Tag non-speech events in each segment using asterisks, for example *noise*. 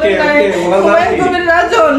বলেন নাই কে? ওনার নাম হুমায়ুন কবির রাজন।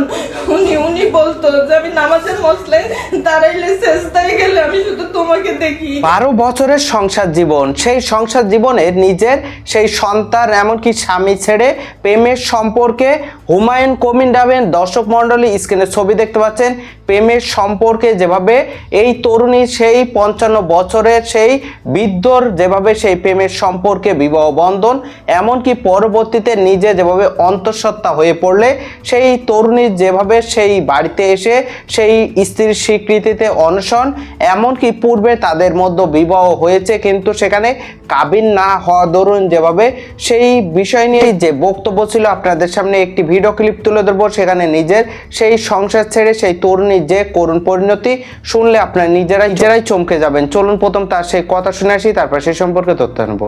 উনি উনি বলতো যে আমি নামাজের মসলে দাঁড়াইলে শেষদায় গেলে আমি শুধু তোমাকে দেখি। বারো বছরের সংসার জীবন সেই সংসার জীবনে নিজের সেই সন্তান এমনকি স্বামী ছেড়ে প্রেমের সম্পর্কে হুমায়ুন কবির ডাবেন দর্শক মণ্ডলী স্ক্রিনে ছবি দেখতে পাচ্ছেন। প্রেমের সম্পর্কে যেভাবে এই তরুণী সেই পঞ্চান্ন বছরের সেই বৃদ্ধর যেভাবে সেই প্রেমের সম্পর্কে বিবাহ বন্ধন, এমনকি পরবর্তীতে নিজে যেভাবে অন্তঃসত্ত্বা হয়ে পড়লে, সেই তরুণী যেভাবে সেই বাড়িতে এসে সেই স্ত্রীর স্বীকৃতিতে অনশন, এমনকি পূর্বে তাদের মধ্যে বিবাহ হয়েছে, কিন্তু সেখানে কাবিন না হওয়া দরুন যেভাবে সেই বিষয় নিয়ে যে বক্তব্য ছিল আপনাদের সামনে একটি ভিডিও ক্লিপ তুলে ধরবো, সেখানে নিজের সেই সংসার ছেড়ে সেই তরুণীর যে করুণ পরিণতি শুনলে আপনারা নিজেরাই নিজেরাই চমকে যাবেন। চলুন প্রথম তার সেই কথা শুনে আসি তারপর সেই সম্পর্কে তথ্য নেব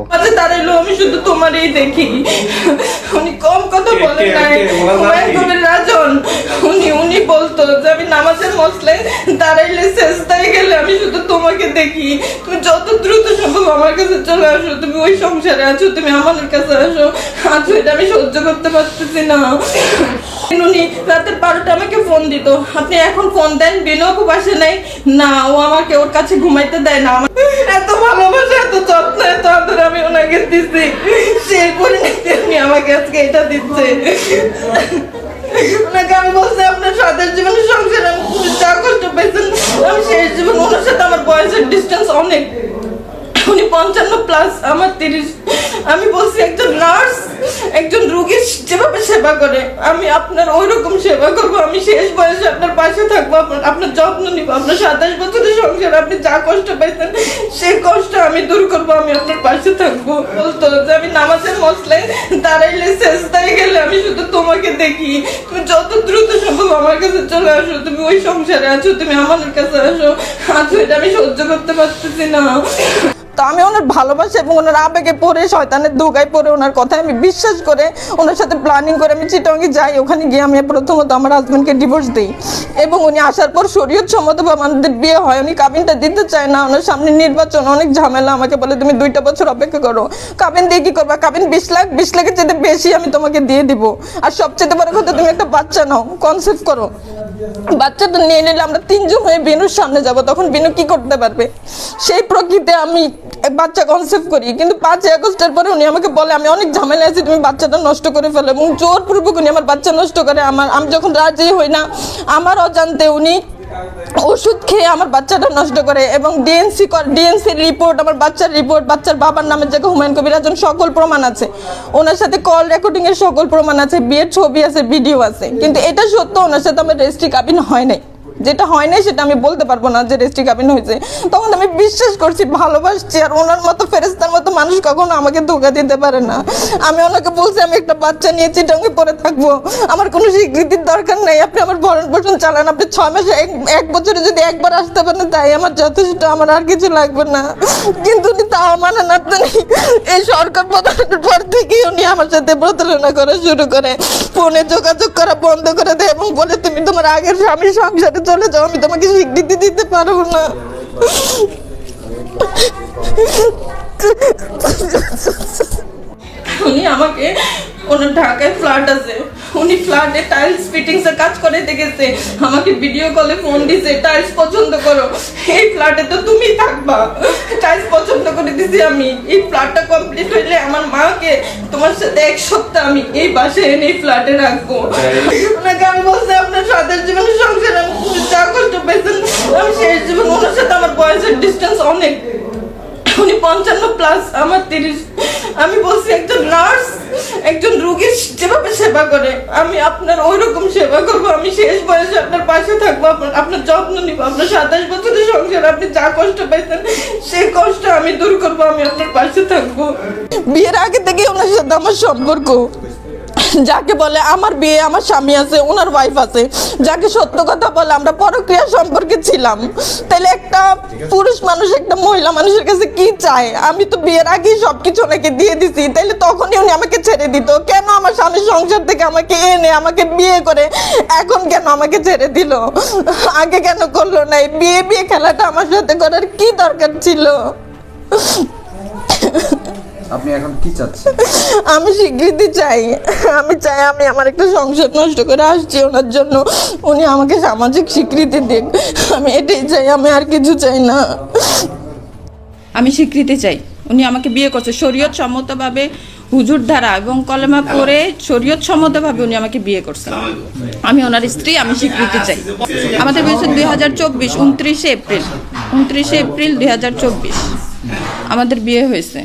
আমি শুধু তোমারই দেখি। উনি কম কথা নাই। রাজন। উনি উনি বলতো যে আমি নামাজের মসলে দাঁড়াইলে শেষদায় গেলে আমি শুধু তোমাকে দেখি। তুমি যত দ্রুত সম্ভব আমার কাছে চলে আসো। তুমি ওই সংসারে আছো তুমি আমার কাছে আসো। আছো এটা আমি সহ্য করতে পারতেছি না। উনি রাতের বারোটা আমাকে ফোন দিত। আপনি এখন ফোন দেন, বিনয় পাশে নাই। না, ও আমাকে ওর কাছে ঘুমাইতে দেয় না। আমার এত ভালোবাসা, এত যত্ন, এত আদর আমি ওনাকে দিচ্ছি সেই পরিণতি উনি আমাকে আজকে এটা দিচ্ছে। ওনাকে আমি বলছি, আপনার সাদের জীবনে সংসার আমি জীবন সাথে আমার বয়সের ডিস্টেন্স অনেক উনি পঞ্চান্ন প্লাস আমার তিরিশ। আমি বলছি, একজন নার্স একজন রুগীর যেভাবে সেবা করে, আমি আপনার ওই রকম সেবা করব, আমি শেষ বয়সে আপনার পাশে থাকব, আপনার যত্ন নিব, আপনার সাতাশ বছরের সংসার আপনি যা কষ্ট পাইছেন, সেই কষ্ট আমি দূর করব, আমি আপনার পাশে থাকব। বলতো যে, আমি নামাজের মসলে দাঁড়াইলে শেষদায় গেলে আমি শুধু তোমাকে দেখি। তুমি যত দ্রুত সম্ভব আমার কাছে চলে আসো, তুমি ওই সংসারে আছো, তুমি আমার কাছে আসো। আছো এটা আমি সহ্য করতে পারতেছি না। তো আমি ওনার ভালোবাসা এবং ওনার আবেগে পড়ে, শয়তানের দুগায় পড়ে ওনার কথায় আমি বিশ্বাস করে ওনার সাথে প্ল্যানিং করে আমি চিটঙ্গে যাই। ওখানে গিয়ে আমি প্রথমত আমার হাজব্যান্ডকে ডিভোর্স দিই এবং উনি আসার পর শরীয়ত সম্মতভাবে আমাদের বিয়ে হয়। উনি কাবিনটা দিতে চায় না, ওনার সামনে নির্বাচন, অনেক ঝামেলা। আমাকে বলে, তুমি দুইটা বছর অপেক্ষা করো। কাবিন দিয়ে কি করবা? কাবিন বিশ লাখ, বিশ লাখের চেয়ে বেশি আমি তোমাকে দিয়ে দিব। আর সবচেয়ে বড় কথা, তুমি একটা বাচ্চা নাও কনসেপ্ট করো। বাচ্চাটা নিয়ে নিলে আমরা তিনজন হয়ে বিনুর সামনে যাব। তখন বিনু কি করতে পারবে? সেই প্রকৃতিতে আমি বাচ্চা কনসেপ্ট করি। কিন্তু পাঁচই আগস্টের পরে উনি আমাকে বলে, আমি অনেক ঝামেলা আছি, তুমি বাচ্চাটা নষ্ট করে ফেলো। এবং জোরপূর্বক উনি আমার বাচ্চা নষ্ট করে, আমার আমি যখন রাজি হই না, আমার অজান্তে উনি ওষুধ খেয়ে আমার বাচ্চাটা নষ্ট করে এবং ডিএনসি ডিএনসির রিপোর্ট আমার বাচ্চার রিপোর্ট বাচ্চার বাবার নামের জায়গায় হুমায়ুন কবির একজন সকল প্রমাণ আছে। ওনার সাথে কল রেকর্ডিংয়ের সকল প্রমাণ আছে, বিয়ের ছবি আছে ভিডিও আছে। কিন্তু এটা সত্য, ওনার সাথে আমার রেজিস্ট্রি কাবিন হয় নাই। যেটা হয় নাই সেটা আমি বলতে পারব না যে রেজিস্ট্রি কাবিন হয়েছে। তখন আমি বিশ্বাস করছি, ভালোবাসছি, আর ওনার মতো ফেরেস্তার মতো মানুষ কখনো আমাকে ধোকা দিতে পারে না। আমি ওনাকে বলছি, আমি একটা বাচ্চা নিয়ে চিটঙ্গে পরে থাকব। আমার কোনো স্বীকৃতির দরকার নেই। আপনি আমার ভরণ পোষণ চালান। আপনি ছয় মাসে এক বছরে যদি একবার আসতে পারেন, তাই আমার যথেষ্ট। আমার আর কিছু লাগবে না। কিন্তু উনি তাও মানে না এই সরকার প্রধানের পর থেকে উনি আমার সাথে প্রতারণা করা শুরু করে। ফোনে যোগাযোগ করা বন্ধ করে দেয় এবং বলে তোমার আগের স্বামীর সংসারে চলে যাও আমি তোমাকে স্বীকৃতি দিতে পারব না। উনি আমাকে ওনার ঢাকায় ফ্ল্যাট আছে। উনি ফ্ল্যাটে টাইলস ফিটিংস এর কাজ করে দেখেছে। আমাকে ভিডিও কলে ফোন দিছে টাইলস পছন্দ করো। এই ফ্ল্যাটে তো তুমি থাকবা। টাইলস পছন্দ করে দিছি আমি। এই ফ্ল্যাটটা কমপ্লিট হইলে আমার মাকে তোমার সাথে এক সপ্তাহ আমি এই বাসায় এনে এই ফ্ল্যাটে রাখব। ওনাকে আমি বলছি আপনার সাদের জীবনে সংসার আমি যা কষ্ট পেয়েছেন আমি শেষ জীবন ওনার সাথে আমার বয়সের ডিস্টেন্স অনেক। উনি পঞ্চান্ন প্লাস আমার তিরিশ। আমি বলছি, একজন নার্স একজন রুগীর যেভাবে সেবা করে, আমি আপনার ওই রকম সেবা করব, আমি শেষ বয়সে আপনার পাশে থাকব, আপনার যত্ন নিব, আপনার সাতাশ বছরের সংসার আপনি যা কষ্ট পাইছেন, সেই কষ্ট আমি দূর করব, আমি আপনার পাশে থাকব। বিয়ের আগে থেকে ওনার সাথে আমার সম্পর্ক। *laughs* যাকে বলে আমার বিয়ে আমার স্বামী আছে ওনার ওয়াইফ আছে যাকে সত্য কথা বলে আমরা পরক্রিয়া সম্পর্কে ছিলাম। তাহলে একটা পুরুষ মানুষ একটা মহিলা মানুষের কাছে কি চায়? আমি তো বিয়ের আগেই সব কিছু ওনাকে দিয়ে দিছি। তাহলে তখনই উনি আমাকে ছেড়ে দিত। কেন আমার স্বামীর সংসার থেকে আমাকে এনে আমাকে বিয়ে করে এখন কেন আমাকে ছেড়ে দিল? আগে কেন করল না? এই বিয়ে বিয়ে খেলাটা আমার সাথে করার কি দরকার ছিল? আপনি এখন কি চাচ্ছেন? আমি স্বীকৃতি চাই। আমি চাই আমি আমার একটা সংসার নষ্ট করে আসছি ওনার জন্য। উনি আমাকে সামাজিক স্বীকৃতি দিক। আমি এটাই চাই আমি আর কিছু চাই না। আমি স্বীকৃতি চাই। উনি আমাকে বিয়ে করছে। শরীয়ত সম্মতভাবে হুজুর ধারা এবং কলেমা পড়ে শরীয়ত সম্মতভাবে উনি আমাকে বিয়ে করছেন আমি ওনার স্ত্রী আমি স্বীকৃতি চাই। আমাদের বিয়ে দুই হাজার চব্বিশ উনত্রিশে এপ্রিল। উনত্রিশে এপ্রিল দুই হাজার চব্বিশ। আমাদের বিয়ে হয়েছে।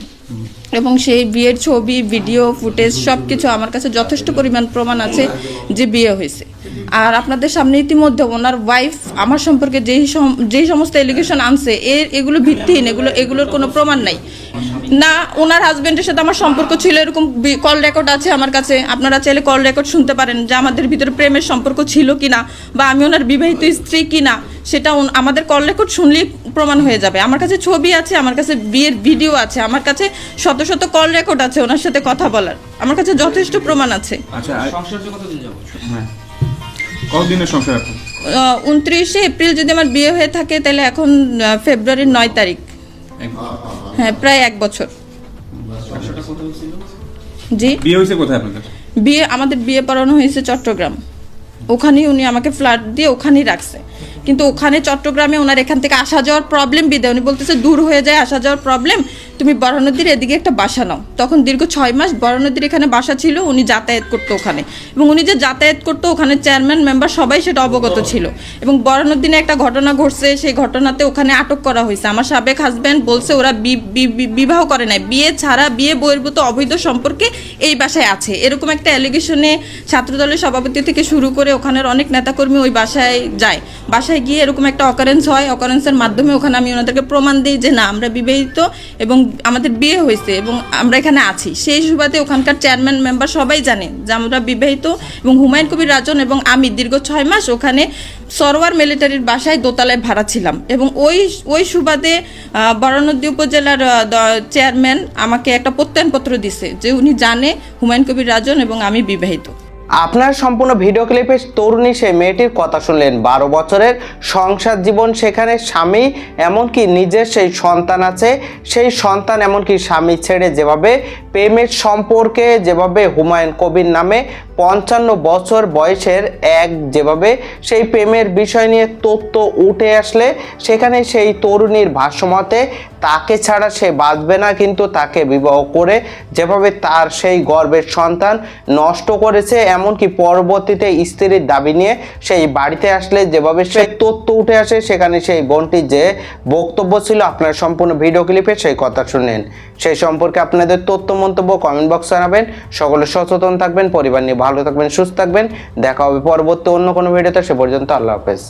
এবং সেই বিয়ের ছবি ভিডিও ফুটেজ সব কিছু আমার কাছে যথেষ্ট পরিমাণ প্রমাণ আছে যে বিয়ে হয়েছে। আর আপনাদের সামনে ইতিমধ্যে ওনার ওয়াইফ আমার সম্পর্কে যেই যেই সমস্ত এলিগেশন আনছে, এর, এগুলো ভিত্তিহীন, এগুলো, এগুলোর কোনো প্রমাণ নাই। না ওনার হাজবেন্ডের সাথে আমার সম্পর্ক ছিল এরকম কল রেকর্ড আছে আমার কাছে। আপনারা চাইলে কল রেকর্ড শুনতে পারেন যে আমাদের ভিতরে প্রেমের সম্পর্ক ছিল কিনা বা আমি ওনার বিবাহিত স্ত্রী কিনা সেটা ওন- আমাদের কল রেকর্ড শুনলেই প্রমাণ হয়ে যাবে। আমার কাছে ছবি আছে আমার কাছে বিয়ের ভিডিও আছে আমার কাছে শত শত কল রেকর্ড আছে ওনার সাথে কথা বলার। আমার কাছে যথেষ্ট প্রমাণ আছে। আচ্ছা আর- হ্যাঁ। কতদিনের সংসার এখন? উনত্রিশে এপ্রিল যদি আমার বিয়ে হয়ে থাকে তাহলে এখন ফেব্রুয়ারির নয় তারিখ। হ্যাঁ প্রায় এক বছর। জি। বিয়ে হয়েছে কোথায় আপনাদের? বিয়ে আমাদের বিয়ে পড়ানো হয়েছে চট্টগ্রাম। ওখানেই উনি আমাকে ফ্ল্যাট দিয়ে ওখানেই রাখছে। কিন্তু ওখানে চট্টগ্রামে ওনার এখান থেকে আসা যাওয়ার প্রবলেম বিদে উনি বলতেছে দূর হয়ে যায় আসা যাওয়ার প্রবলেম তুমি বড় নদীর এদিকে একটা বাসা নাও। তখন দীর্ঘ ছয় মাস বড় নদীর এখানে বাসা ছিল, উনি যাতায়াত করতো ওখানে। এবং উনি যে যাতায়াত করতো, ওখানে চেয়ারম্যান, মেম্বার সবাই সেটা অবগত ছিল। এবং বড় একটা ঘটনা ঘটছে, সেই ঘটনাতে ওখানে আটক করা হয়েছে। আমার সাবেক হাজব্যান্ড বলছে, ওরা বিবাহ করে নাই। বিয়ে ছাড়া বিয়ে বহির্ভূত অবৈধ সম্পর্কে এই বাসায় আছে। এরকম একটা অ্যালিগেশনে ছাত্রদলের সভাপতি থেকে শুরু করে ওখানের অনেক নেতাকর্মী ওই বাসায় যায়। বাসায় গিয়ে এরকম একটা অকারেন্স হয়। অকারেন্সের মাধ্যমে ওখানে আমি ওনাদেরকে প্রমাণ দিই যে, না, আমরা বিবাহিত এবং আমাদের বিয়ে হয়েছে এবং আমরা এখানে আছি। সেই সুবাদে ওখানকার চেয়ারম্যান মেম্বার সবাই জানে যে আমরা বিবাহিত এবং হুমায়ুন কবির রাজন এবং আমি দীর্ঘ ছয় মাস ওখানে সরোয়ার মিলিটারির বাসায় দোতলায় ভাড়া ছিলাম এবং ওই ওই সুবাদে বরানদী উপজেলার চেয়ারম্যান আমাকে একটা প্রত্যয়নপত্র দিছে যে উনি জানে হুমায়ুন কবির রাজন এবং আমি বিবাহিত। আপনার সম্পূর্ণ ভিডিও ক্লিপে তরুণী সে মেয়েটির কথা শুনলেন। বারো বছরের সংসার জীবন সেখানে স্বামী, এমনকি নিজের সেই সন্তান আছে। সেই সন্তান এমনকি স্বামী ছেড়ে যেভাবে প্রেমের সম্পর্কে, যেভাবে হুমায়ুন কবির নামে পঞ্চান্ন বছর বয়সের এক, যেভাবে সেই প্রেমের বিষয় নিয়ে তথ্য উঠে আসলে, সেখানে সেই তরুণীর ভাষ্যমতে তাকে ছাড়া সে বাঁচবে না, কিন্তু তাকে বিবাহ করে যেভাবে তার সেই গর্বের সন্তান নষ্ট করেছে এমনকি পরবর্তীতে স্ত্রীর দাবি নিয়ে সেই বাড়িতে আসলে যেভাবে সেই তথ্য উঠে আসে, সেখানে সেই বোনটির যে বক্তব্য ছিল, আপনার সম্পূর্ণ ভিডিও ক্লিপে সেই কথা শুনেন সেই সম্পর্কে আপনাদের তথ্য, মন্তব্য কমেন্ট বক্সে জানাবেন। সকলে সচেতন থাকবেন, পরিবার নিয়ে ভালো থাকবেন, সুস্থ থাকবেন। দেখা হবে পরবর্তী অন্য কোনো ভিডিওতে, সে পর্যন্ত আল্লাহ হাফেজ।